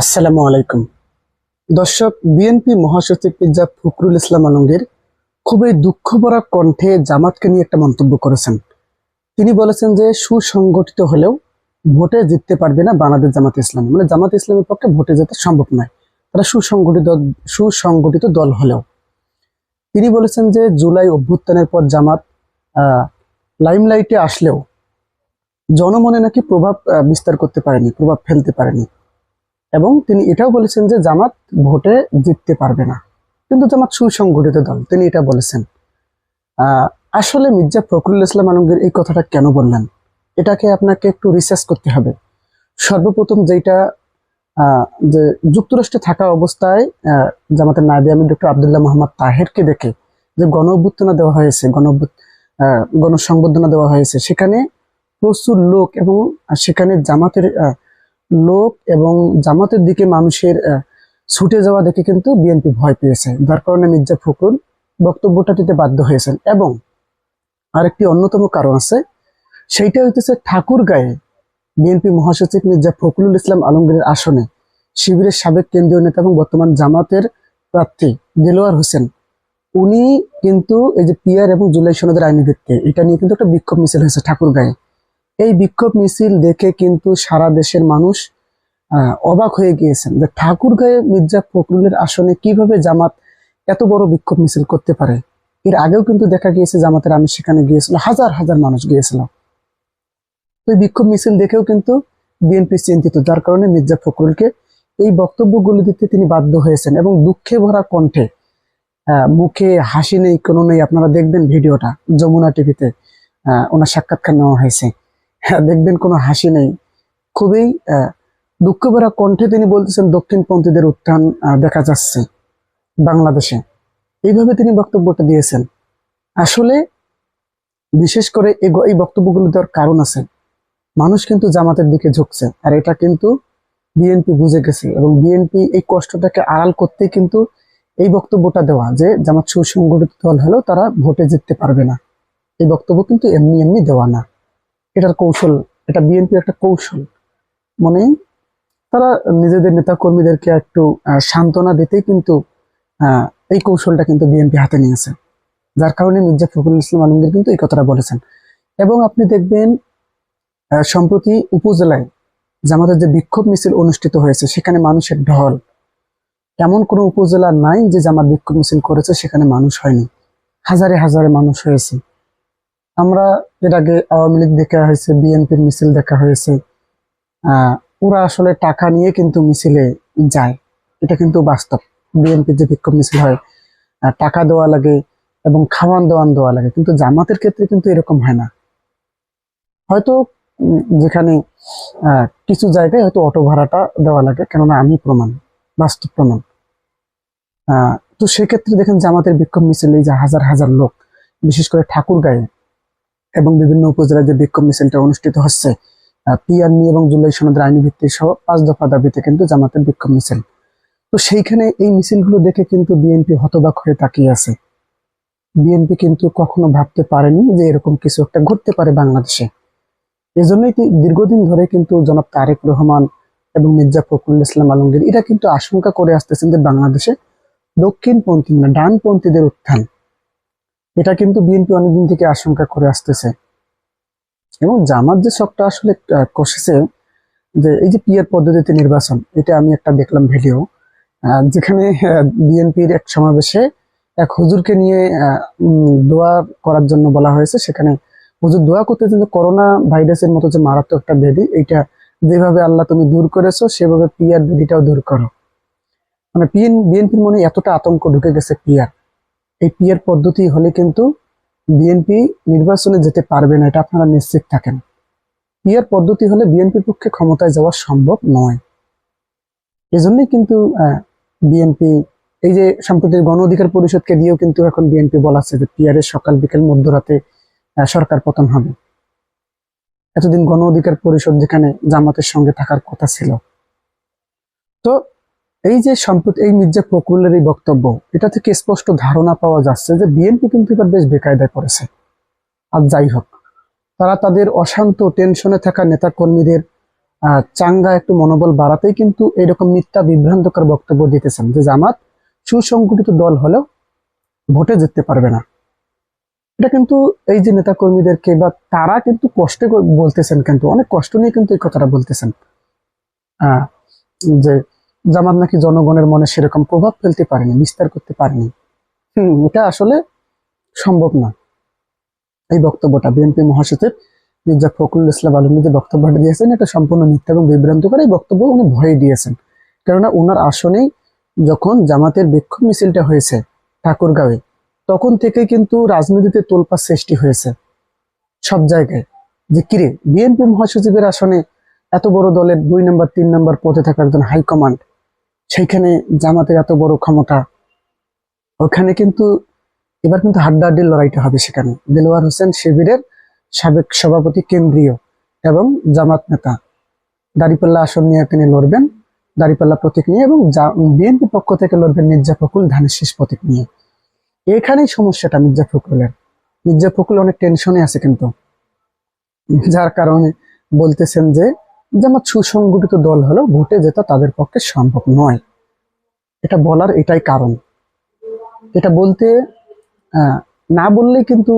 আসসালামু আলাইকুম। দর্শক, বিএনপি মহাসচিব মির্জা ফখরুল ইসলাম আলমগীর খুবই দুঃখ ভরা কণ্ঠে জামাতকে নিয়ে একটা মন্তব্য করেছেন। তিনি বলেছেন যে, সুসংগঠিত হলেও ভোটে জিততে পারবে না বাংলাদেশ জামাত ইসলাম। মানে জামাত ইসলামের পক্ষে ভোটে যেতে সম্ভব নয়। তারা সুসংগঠিত সুসংগঠিত দল হলেও। তিনি বলেছেন যে, জুলাই অভ্যুত্থানের পর জামাত লাইমলাইটে আসলেও জনমনে নাকি প্রভাব বিস্তার করতে পারেনি, প্রভাব ফেলতে পারেনি। এবং তিনি এটাও বলেছেন যে জামাত ভোটে জিততে পারবে না। কিন্তু জামাত সুসংগঠিত দল, তিনি এটা বলেছেন। আসলে মির্জা ফখরুল ইসলাম আলমগীর এই কথাটা কেন বললেন? এটাকে আপনাকে একটু রিসার্চ করতে হবে। সর্বপ্রথম যেটা যে যুক্তরাষ্ট্রে থাকা অবস্থায় জামাতের নায়বে আমি ডক্টর আবদুল্লাহ মোহাম্মদ তাহেরকে দেখে যে গণ অভ্যুত্থানা দেওয়া হয়েছে, গণ গণসংবর্ধনা দেওয়া হয়েছে, সেখানে প্রচুর লোক এবং সেখানে জামাতের লোক এবং জামাতের দিকে মানুষের ছুটে যাওয়া দেখে কিন্তু বিএনপি ভয় পেয়েছে। যার কারণে মির্জা ফখরুল বক্তব্যটা দিতে বাধ্য হয়েছেন। এবং আরেকটি অন্যতম কারণ আছে, সেইটা হইতেছে ঠাকুর গায়ে বিএনপি মহাসচিব মির্জা ফখরুল ইসলাম আলমগীরের আসনে শিবিরের সাবেক কেন্দ্রীয় নেতা এবং বর্তমান জামাতের প্রার্থী দেলোয়ার হোসেন। উনি কিন্তু এই যে পিয়ার এবং জুলাই সনদের আইনি ভিত্তি এটা নিয়ে কিন্তু একটা বিক্ষোভ মিছিল হয়েছে ঠাকুর গায়ে এই বিক্ষোভ মিছিল দেখে কিন্তু সারা দেশের মানুষ অবাক হয়ে গিয়েছেন যে ঠাকুর গায়ে মির্জা ফখরুলের আসনে কীভাবে জামাত এত বড় বিক্ষোভ মিছিল করতে পারে। এর আগেও কিন্তু দেখা গিয়েছে জামাতের আমি সেখানে গিয়েছিল হাজার হাজার মানুষ গিয়েছিল। এই বিক্ষোভ মিছিল দেখেও কিন্তু বিএনপি চিন্তিত যার কারণে মির্জা ফখরুলকে এই বক্তব্যগুলো দিতে তিনি বাধ্য হয়েছেন এবং দুঃখে ভরা কণ্ঠে মুখে হাসি নেই কোনো নেই আপনারা দেখবেন ভিডিওটা যমুনা টিভিতে ওনার সাক্ষাৎকার নেওয়া হয়েছে। হ্যাঁ, দেখবেন কোনো হাসি নেই। খুবই আহ, দুঃখ ভরা কণ্ঠে তিনি বলতেছেন দক্ষিণপন্থীদের উত্থান দেখা যাচ্ছে বাংলাদেশে। এইভাবে তিনি বক্তব্যটা দিয়েছেন। আসলে বিশেষ করে এই বক্তব্যগুলো দেওয়ার কারণ আছে। মানুষ কিন্তু জামাতের দিকে ঝুঁকছে আর এটা কিন্তু বিএনপি বুঝে গেছে এবং বিএনপি এই কষ্টটাকে আড়াল করতে কিন্তু এই বক্তব্যটা দেওয়া যে জামাত সুসংগঠিত দল হলেও তারা ভোটে জিততে পারবে না। এই বক্তব্য কিন্তু এমনি এমনি দেওয়া না। এটার কৌশল, এটা বিএনপির একটা কৌশল। মানে তারা নিজেদের নেতা কর্মীদেরকে একটু সান্ত্বনা দিতেই কিন্তু এই কৌশলটা কিন্তু বিএনপি হাতে নিয়েছে। যার কারণে মির্জা ফখরুল ইসলাম আলমগীর কিন্তু এই কথাটা বলেছেন। এবং আপনি দেখবেন সম্প্রতি উপজেলায় জামাতের যে বিক্ষোভ মিছিল অনুষ্ঠিত হয়েছে, সেখানে মানুষের ঢল। এমন কোনো উপজেলা নাই যে জামাত বিক্ষোভ মিছিল করেছে, সেখানে মানুষ হয়নি। হাজারে হাজারে মানুষ হয়েছে। আমরা এর আগে আওয়ামী লীগ দেখা হয়েছে, বিএনপির মিছিল দেখা হয়েছে। ওরা আসলে টাকা নিয়ে কিন্তু মিছিলে যায়। এটা কিন্তু বাস্তব। বিএনপির যে বিক্ষোভ মিছিল হয় টাকা দেওয়া লাগে এবং খাওয়ান দাওয়ান দেওয়া লাগে। কিন্তু জামাতের ক্ষেত্রে কিন্তু এরকম হয় না। হয়তো যেখানে কিছু জায়গায় হয়তো অটো ভাড়াটা দেওয়া লাগে, কেননা আমি প্রমাণ, বাস্তব প্রমাণ। তো সেক্ষেত্রে দেখেন জামাতের বিক্ষোভ মিছিল, এই যে হাজার হাজার লোক, বিশেষ করে ঠাকুর গায়ে এবং বিভিন্ন উপজেলায় যে বিক্ষোভ মিছিলটা অনুষ্ঠিত হচ্ছে পিআর নিয়ে এবং জুলাই সনদের আইনি ভিত্তি সহ পাঁচ দফা দাবিতে কিন্তু জামাতের বিক্ষোভ মিছিল। তো সেইখানে এই মিছিলগুলো দেখে কিন্তু বিএনপি হতবাক হয়ে তাকিয়ে আছে। বিএনপি কিন্তু কখনো ভাবতে পারেনি যে এরকম কিছু একটা ঘটতে পারে বাংলাদেশে। এজন্যই দীর্ঘদিন ধরে কিন্তু জনাব তারেক রহমান এবং মির্জা ফখরুল ইসলাম আলমগীর, এরা কিন্তু আশঙ্কা করে আসতেছেন যে বাংলাদেশে দক্ষিণপন্থী মানে ডানপন্থীদের উত্থান। এটা কিন্তু বিএনপি অনেকদিন থেকে আশঙ্কা করে আসতেছে। এবং জামাত যে সবটা আসলে কষেছে, যে এই যে পিয়ার পদ্ধতিতে নির্বাচন, এটা আমি একটা দেখলাম ভিডিও যেখানে বিএনপির এক সমাবেশে এক হুজুরকে নিয়ে দোয়া করার জন্য বলা হয়েছে। সেখানে হুজুর দোয়া করতে যে করোনা ভাইরাসের মতো যে মারাত্মক একটা ব্যাধি, এইটা যেভাবে আল্লাহ তুমি দূর করেছ, সেভাবে পিয়ার ব্যাধিটাও দূর করো। মানে পিএন, বিএনপির মনে এতটা আতঙ্ক ঢুকে গেছে পিয়ার। এই পিয়ার পদ্ধতি হলে কিন্তু বিএনপি নির্বাচনে যেতে পারবে না, এটা আপনারা নিশ্চিত থাকেন। পিয়ার পদ্ধতি হলে বিএনপির পক্ষে ক্ষমতায় যাওয়া সম্ভব নয়। এজন্যই কিন্তু বিএনপি, এই যে সম্প্রতি গণ অধিকার পরিষদকে দিয়েও কিন্তু এখন বিএনপি বলাচ্ছে যে পিয়ারের সকাল বিকেল মধ্যরাতে সরকার পতন হবে। এতদিন গণ অধিকার পরিষদ যেখানে জামাতের সঙ্গে থাকার কথা ছিল। তো এই যে সম্প্রতি এই মির্জা ফখরুলের এই বক্তব্য এটা থেকে স্পষ্ট ধারণা পাওয়া যাচ্ছে যে বিএনপি কিন্তু এবার বেশ বেকায়দায় পড়েছে। আর যাই হোক তারা তাদের অশান্ত টেনশনে থাকা নেতা কর্মীদের চাঙ্গা একটু মনোবল বাড়াতেই কিন্তু এরকম মিথ্যা বিভ্রান্তকর বক্তব্য দিতেছেন যে জামাত সুসংগঠিত দল হলেও ভোটে জিততে পারবে না। এটা কিন্তু এই যে নেতা কর্মীদেরকে বা তারা কিন্তু কষ্টে বলতেছেন কিন্তু অনেক কষ্ট নিয়ে কিন্তু এই কথাটা বলতেছেন। আহ, যে জামাত নাকি জনগণের মনে সেরকম প্রভাব ফেলতে পারেনি, বিস্তার করতে পারেনি। হম, এটা আসলে সম্ভব না। এই বক্তব্যটা বিএনপি মহাসচিব মির্জা ফখরুল ইসলাম আলমী যে বক্তব্যটা দিয়েছেন, এটা সম্পূর্ণ মিথ্যা এবং বিভ্রান্তকর এই বক্তব্য উনি ভয়ে দিয়েছেন। কেননা ওনার আসনেই যখন জামাতের বিক্ষোভ মিছিলটা হয়েছে ঠাকুরগাঁওয়ে, তখন থেকে কিন্তু রাজনীতিতে তোলপা সৃষ্টি হয়েছে সব জায়গায়। যে কিরে, বিএনপি মহাসচিবের আসনে এত বড় দলের দুই নম্বর, তিন নম্বর পদে থাকা একজন হাইকমান্ড সেইখানে জামাতের এত বড় ক্ষমতা, ওখানে কিন্তু এবার কিন্তু হাড্ডাহাড্ডির লড়াইটা হবে সেখানে। দেলোয়ার হোসেন শিবিরের সাবেক সভাপতি কেন্দ্রীয় এবং জামাত নেতা। দাড়িপাল্লা আসন নিয়ে তিনি লড়বেন, দাড়িপাল্লা প্রতীক নিয়ে এবং বিএনপি পক্ষ থেকে লড়বেন মির্জা ফখরুল ধানের শেষ প্রতীক নিয়ে। এখানেই সমস্যাটা মির্জা ফখরুলের। মির্জা ফখরুল অনেক টেনশনে আছে কিন্তু। যার কারণে বলতেছেন যে জামাত সুসংগঠিত দল হলো ভোটে যেটা তাদের পক্ষে সম্ভব নয়। এটা বলার এটাই কারণ। এটা বলতে না বললেই কিন্তু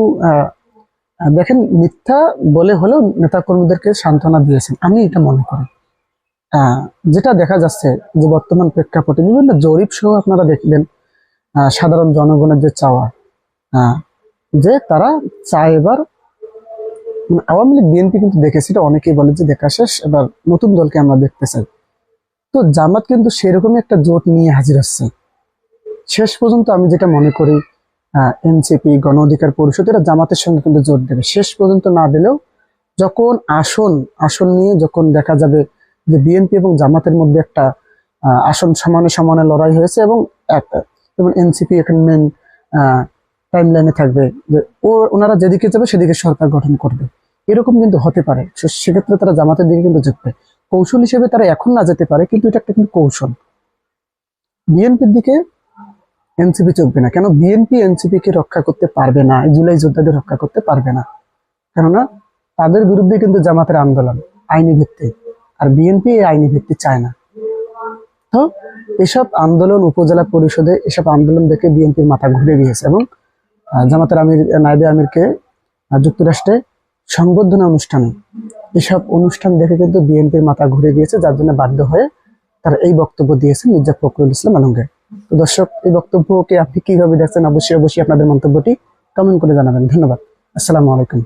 দেখেন মিথ্যা বলে হলেও নেতা কর্মীদেরকে সান্ত্বনা দিয়েছেন। আমি এটা মনে করি। যেটা দেখা যাচ্ছে যে বর্তমান প্রেক্ষাপটে বিভিন্ন জরিপ সহ আপনারা দেখবেন সাধারণ জনগণের যে চাওয়া যে তারা চায় এবার আওয়ামী লীগ, বিএনপি কিন্তু দেখেছিল অনেকেই বলে যে দেখা শেষ, এবার নতুন দলকে আমরা দেখতে চাই তো জামাত কিন্তু সেরকমই একটা জোট নিয়ে হাজির হচ্ছে। শেষ পর্যন্ত আমি যেটা মনে করি এনসিপি, গণ অধিকার পরিষদ, এরা জামাতের সঙ্গে কিন্তু জোট দেবে। শেষ পর্যন্ত না দিলেও যখন আসন আসন নিয়ে যখন দেখা যাবে যে বিএনপি এবং জামাতের মধ্যে একটা আসন সমানে সমানে লড়াই হয়েছে এবং যেমন এনসিপি এখন মেন টাইম লাইনে থাকবে যে ও, ওনারা যেদিকে যাবে সেদিকে সরকার গঠন করবে। এরকম কিন্তু হতে পারে। সেক্ষেত্রে তারা জামাতের দিকে কিন্তু ঝুঁকবে। কৌশল হিসেবে তারা এখন না যেতে পারে, কিন্তু এটা একটা কিন্তু কৌশল। বিএনপির দিকে এনসিপি চলবে না। কেন? বিএনপি এনসিপি কে রক্ষা করতে পারবে না জুলাই যোদ্ধাদের রক্ষা করতে পারবে না। কেননা? তাদের বিরুদ্ধে কিন্তু জামাতের আন্দোলন, আইনি ভিত্তি। আর বিএনপি এই আইনি ভিত্তি চায় না। তো এসব আন্দোলন উপজেলা পরিষদে এসব আন্দোলন দেখে বিএনপির মাথা ঘুরে গিয়েছে এবং জামাতের আমির নাইবে আমিরকে যুক্তরাষ্ট্রে সংবর্ধনা অনুষ্ঠানে। এসব অনুষ্ঠান দেখে কিন্তু বিএনপির মাথা ঘুরে গিয়েছে, যার জন্য বাধ্য হয়ে তারা এই বক্তব্য দিয়েছে মির্জা ফখরুল ইসলাম আলমগীর। তো দর্শক, এই বক্তব্যকে আপনি কীভাবে দেখছেন? অবশ্যই অবশ্যই আপনাদের মন্তব্যটি কমেন্ট করে জানাবেন। ধন্যবাদ। আসসালামু আলাইকুম।